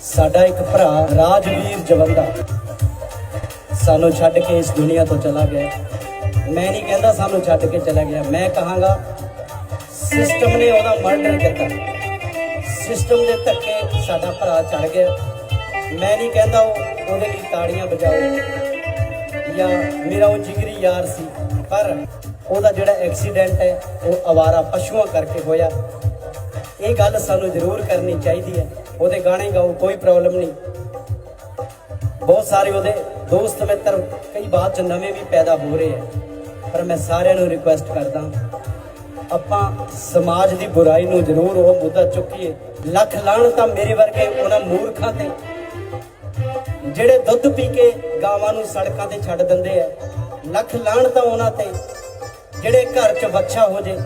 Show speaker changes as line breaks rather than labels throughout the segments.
ਸਾਡਾ ਇੱਕ ਭਰਾ ਰਾਜਵੀਰ ਜਵੰਦਾ ਸਾਨੂੰ ਛੱਡ ਕੇ ਇਸ ਦੁਨੀਆ ਤੋਂ ਚਲਾ ਗਿਆ। ਮੈਂ ਨਹੀਂ ਕਹਿੰਦਾ ਸਾਨੂੰ ਛੱਡ ਕੇ ਚਲਾ ਗਿਆ। ਮੈਂ ਕਹਾਂਗਾ ਸਿਸਟਮ ਨੇ ਉਹਦਾ ਮਰਡਰ ਕੀਤਾ। ਸਿਸਟਮ ਦੇ ਧੱਕੇ ਸਾਡਾ ਭਰਾ ਚੜ ਗਿਆ। ਮੈਂ ਨਹੀਂ ਕਹਿੰਦਾ ਉਹ ਉਹਦੇ ਲਈ ਤਾੜੀਆਂ ਵਜਾਓ ਜਾਂ ਮੇਰਾ ਉਹ ਜਿਗਰੀ ਯਾਰ ਸੀ, ਪਰ ਉਹਦਾ ਜਿਹੜਾ ਐਕਸੀਡੈਂਟ ਹੈ, ਉਹ ਅਵਾਰਾ ਪਸ਼ੂਆਂ ਕਰਕੇ ਹੋਇਆ। ਇਹ ਗੱਲ ਸਾਨੂੰ ਜ਼ਰੂਰ ਕਰਨੀ ਚਾਹੀਦੀ ਹੈ। ਉਹਦੇ ਗਾਣੇ ਗਾਓ, ਕੋਈ ਪ੍ਰੋਬਲਮ ਨਹੀਂ। ਬਹੁਤ ਸਾਰੇ ਉਹਦੇ ਦੋਸਤ ਮਿੱਤਰ ਕਈ ਬਾਅਦ ਚ ਨਵੇਂ ਵੀ ਪੈਦਾ ਹੋ ਰਹੇ ਆ। ਪਰ ਮੈਂ ਸਾਰਿਆਂ ਨੂੰ ਰਿਕੁਐਸਟ ਕਰਦਾ ਆਪਾਂ ਸਮਾਜ ਦੀ ਬੁਰਾਈ ਨੂੰ ਜ਼ਰੂਰ ਉਹ ਮੁੱਦਾ ਚੁੱਕੀਏ। ਲੱਖ ਲਾਹਣ ਤਾਂ ਮੇਰੇ ਵਰਗੇ ਉਹਨਾਂ ਮੂਰਖਾਂ ਤੇ। ਜਿਹੜੇ ਦੁੱਧ ਪੀ ਕੇ ਗਾਵਾਂ ਨੂੰ ਸੜਕਾਂ ਤੇ ਛੱਡ ਦਿੰਦੇ ਆ, ਲੱਖ ਲਾਹਣ ਤਾਂ ਉਹਨਾਂ ਤੇ। ਜਿਹੜੇ ਘਰ 'ਚ ਬੱਚਾ ਹੋ ਜੇ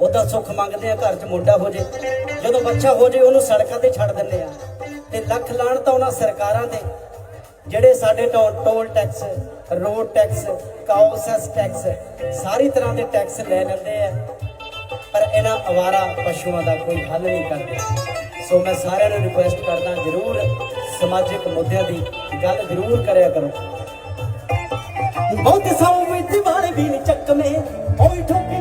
ਉਹਦਾ ਸੁੱਖ ਮੰਗਦੇ ਆ, ਘਰ 'ਚ ਮੁੰਡਾ ਹੋ ਜੇ। ਜਦੋਂ ਬੱਚਾ ਹੋ ਜੇ, ਉਹਨੂੰ ਸੜਕਾਂ ਤੇ ਛੱਡ ਦਿੰਦੇ ਆ। ਤੇ ਲੱਖ ਲਾਹਣ ਤਾਂ ਉਹਨਾਂ ਸਰਕਾਰਾਂ ਤੇ ਜਿਹੜੇ ਸਾਡੇ toll tax, road tax cow cess tax, ਸਾਰੀ ਤਰ੍ਹਾਂ ਦੇ ਟੈਕਸ ਲੈ ਲੈਂਦੇ ਆ। ਪਰ ਇਹਨਾਂ ਅਵਾਰਾ ਪਸ਼ੂਆਂ ਦਾ ਕੋਈ ਹੱਲ ਨਹੀਂ ਕਰਦੇ। ਸੋ ਮੈਂ ਸਾਰਿਆਂ ਨੂੰ ਰਿਕੁਐਸਟ ਕਰਦਾ, ਜਰੂਰ ਸਮਾਜਿਕ ਮੁੱਦਿਆਂ ਦੀ ਗੱਲ ਜਰੂਰ ਕਰਿਆ ਕਰੋ। ਬਹੁਤ ਸੌ ਵਿੱਚ ਵਾਲੇ ਵੀ ਨੀ ਚੱਕਵੇਂ, ਓਏ ਠੋਕੀ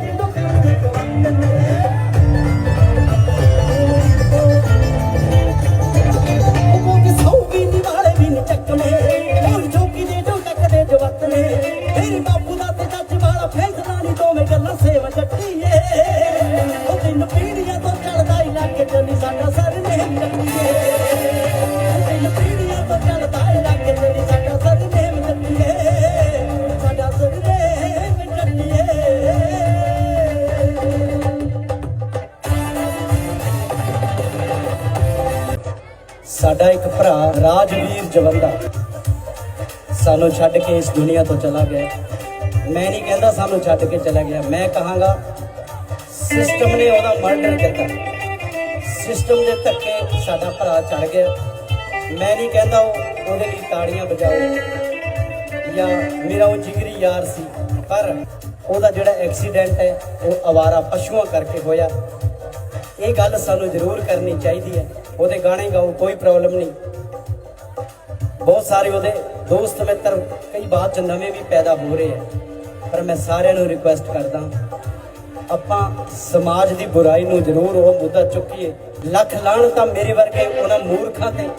ਦੋਵੇਂ ਗੱਲਾਂ ਸੇਵ ਜੱਟੀਏ। ਉਹ ਤਿੰਨ ਪੀੜੀਆਂ ਤੋਂ ਚੱਲਦਾ ਇਲਾਕੇ ਚ ਨਹੀਂ ਸਾਡਾ ਸਰ ਨੇ ਚੱਟੀਏ ਤਿੰਨ ਪੀੜੀਆਂ ਤੋਂ ਚੱਲਦਾ ਇਲਾਕੇ ਚ ਨਹੀਂ ਸਾਡਾ ਸਰ ਨੇ ਚੱਟੀਏ ਸਾਡਾ ਸਰ ਨੇ ਚੱਟੀਏ ਸਾਡਾ ਇੱਕ ਭਰਾ ਰਾਜਵੀਰ ਜਵੰਦਾ ਸਾਨੂੰ ਛੱਡ ਕੇ ਇਸ ਦੁਨੀਆ ਤੋਂ ਚਲਾ ਗਿਆ। ਮੈਂ ਨਹੀਂ ਕਹਿੰਦਾ ਸਾਨੂੰ ਛੱਡ ਕੇ ਚਲਾ ਗਿਆ। ਮੈਂ ਕਹਾਂਗਾ ਸਿਸਟਮ ਨੇ ਉਹਦਾ ਮਰਡਰ ਕੀਤਾ। ਸਿਸਟਮ ਦੇ ਧੱਕੇ ਸਾਡਾ ਭਰਾ ਚੜ ਗਿਆ। ਮੈਂ ਨਹੀਂ ਕਹਿੰਦਾ ਉਹ ਉਹਦੇ ਲਈ ਤਾੜੀਆਂ ਵਜਾਓ ਜਾਂ ਮੇਰਾ ਉਹ ਜਿਗਰੀ ਯਾਰ ਸੀ, ਪਰ ਉਹਦਾ ਜਿਹੜਾ ਐਕਸੀਡੈਂਟ ਹੈ, ਉਹ ਅਵਾਰਾ ਪਸ਼ੂਆਂ ਕਰਕੇ ਹੋਇਆ। ਇਹ ਗੱਲ ਸਾਨੂੰ ਜ਼ਰੂਰ ਕਰਨੀ ਚਾਹੀਦੀ ਹੈ। ਉਹਦੇ ਗਾਣੇ ਗਾਓ, ਕੋਈ ਪ੍ਰੋਬਲਮ ਨਹੀਂ। ਬਹੁਤ ਸਾਰੇ ਉਹਦੇ ਦੋਸਤ ਮਿੱਤਰ ਕਈ ਬਾਅਦ ਚ ਨਵੇਂ ਵੀ ਪੈਦਾ ਹੋ ਰਹੇ ਆ। ਪਰ ਮੈਂ ਸਾਰਿਆਂ ਨੂੰ ਰਿਕੁਐਸਟ ਕਰਦਾ, ਆਪਾਂ ਸਮਾਜ ਦੀ ਬੁਰਾਈ ਨੂੰ ਜ਼ਰੂਰ ਉਹ ਮੁੱਦਾ ਚੁੱਕੀਏ। ਲੱਖ ਲਾਹਣ ਤਾਂ ਮੇਰੇ ਵਰਗੇ ਉਹਨਾਂ ਮੂਰਖਾਂ ਤੇ।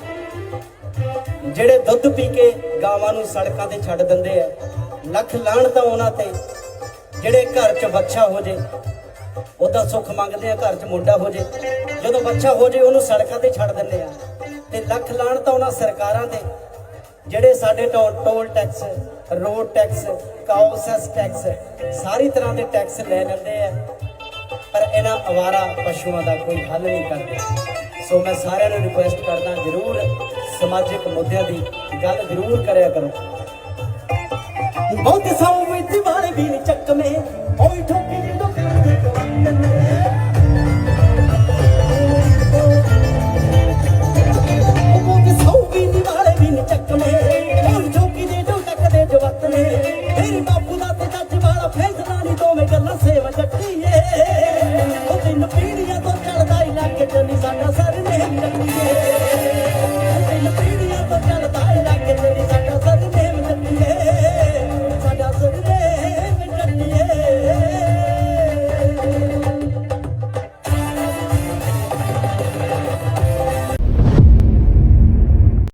ਜਿਹੜੇ ਦੁੱਧ ਪੀ ਕੇ ਗਾਵਾਂ ਨੂੰ ਸੜਕਾਂ ਤੇ ਛੱਡ ਦਿੰਦੇ ਆ, ਲੱਖ ਲਾਹਣ ਤਾਂ ਉਹਨਾਂ ਤੇ। ਜਿਹੜੇ ਘਰ 'ਚ ਬੱਚਾ ਹੋ ਜੇ ਤਾਂ ਸੁੱਖ ਮੰਗਦੇ ਆ, ਘਰ 'ਚ ਮੁੰਡਾ ਹੋ ਜੇ। ਜਦੋਂ ਬੱਚਾ ਹੋ ਜੇ, ਉਹਨੂੰ ਸੜਕਾਂ ਤੇ ਛੱਡ ਦਿੰਦੇ ਆ। ਤੇ ਲੱਖ ਲਾਹਣ ਤਾਂ ਉਹਨਾਂ ਸਰਕਾਰਾਂ ਤੇ ਜਿਹੜੇ ਸਾਡੇ to- toll tax road tax cow cess tax ਸਾਰੀ ਤਰ੍ਹਾਂ ਦੇ ਟੈਕਸ ਲੈ ਲੈਂਦੇ ਆ। ਪਰ ਇਹਨਾਂ ਅਵਾਰਾ ਪਸ਼ੂਆਂ ਦਾ ਕੋਈ ਹੱਲ ਨਹੀਂ ਕਰਦੇ। ਸੋ ਮੈਂ ਸਾਰਿਆਂ ਨੂੰ ਰਿਕੁਐਸਟ ਕਰਦਾ, ਜਰੂਰ ਸਮਾਜਿਕ ਮੁੱਦਿਆਂ ਦੀ ਗੱਲ ਜਰੂਰ ਕਰਿਆ ਕਰੋ। ਬਹੁਤ ਸੌ ਵਿੱਚ ਵਾਲੇ ਵੀ ਨੀ ਓਏ ਠੋਕੀ ਦੀ ਦੁਕਾਨ ਕਵੰਦਨ ਸੇਵ ਜੱਟੀਏ